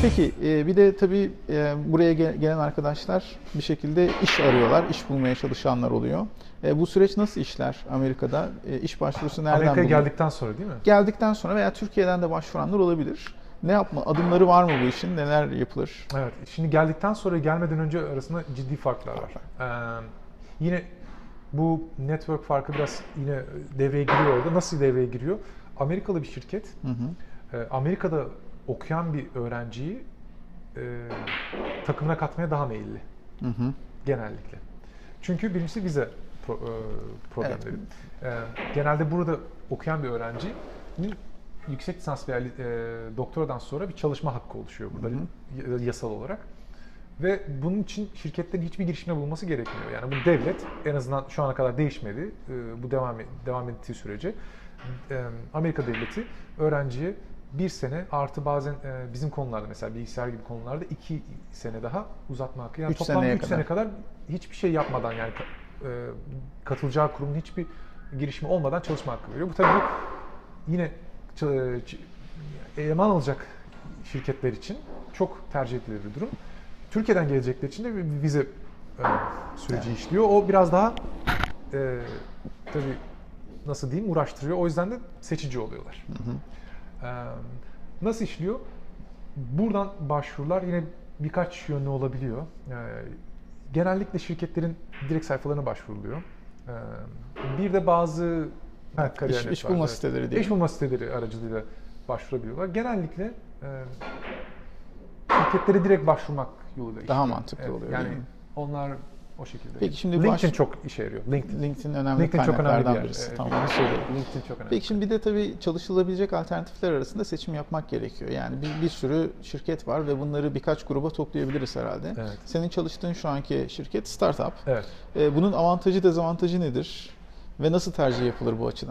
Peki e, bir de tabii e, buraya gel- gelen arkadaşlar bir şekilde iş arıyorlar, iş bulmaya çalışanlar oluyor. E, Bu süreç nasıl işler Amerika'da? İş başvurusu nereden Amerika'ya bulunur? geldikten sonra değil mi? Geldikten sonra veya Türkiye'den de başvuranlar olabilir. Ne yapma adımları var mı bu işin? Neler yapılır? Evet. Şimdi geldikten sonra gelmeden önce arasında ciddi farklar var. Ee, yine bu network farkı biraz yine devreye giriyor orada. Nasıl devreye giriyor? Amerikalı bir şirket Hı hı. Amerika'da okuyan bir öğrenciyi e, takımına katmaya daha meyilli Hı hı. genellikle. Çünkü birincisi vize pro- e, problemleri. E, genelde burada okuyan bir öğrencinin yüksek lisans veya e, doktoradan sonra bir çalışma hakkı oluşuyor burada y- yasal olarak. Ve bunun için şirketlerin hiçbir girişimde bulunması gerekmiyor. Yani bu devlet en azından şu ana kadar değişmedi. E, bu devam devam ettiği sürece e, Amerika devleti öğrenciye bir sene artı bazen e, bizim konularda mesela bilgisayar gibi konularda iki sene daha uzatma hakkı. Yani Üç toplam seneye 3 kadar. sene kadar hiçbir şey yapmadan yani e, katılacağı kurumun hiçbir girişimi olmadan çalışma hakkı veriyor. Bu tabii bu yine eleman alacak şirketler için çok tercih edilir bir durum. Türkiye'den gelecekler için de bir vize e, süreci işliyor. O biraz daha e, tabii nasıl diyeyim uğraştırıyor. O yüzden de seçici oluyorlar. E, nasıl işliyor? Buradan başvurular yine birkaç yönlü olabiliyor. Genellikle şirketlerin direkt sayfalarına başvuruluyor. Bir de bazı ha, İş, iş bulma var, siteleri İş değil. bulma siteleri aracılığıyla başvurabiliyorlar. Genellikle şirketlere direkt başvurmak yoluyla Daha işliyor. mantıklı oluyor, Yani onlar o şekilde. Peki şimdi LinkedIn baş- çok işe yarıyor. LinkedIn. LinkedIn önemli LinkedIn çok önemli bir yer. birisi. Evet. Tamam onu. LinkedIn çok önemli. Peki şimdi bir de tabii çalışılabilecek alternatifler arasında seçim yapmak gerekiyor. Yani bir, bir sürü şirket var ve bunları birkaç gruba toplayabiliriz herhalde. Evet. Senin çalıştığın şu anki şirket startup. Evet. Ee, Bunun avantajı dezavantajı nedir? Ve nasıl tercih yapılır bu açıdan?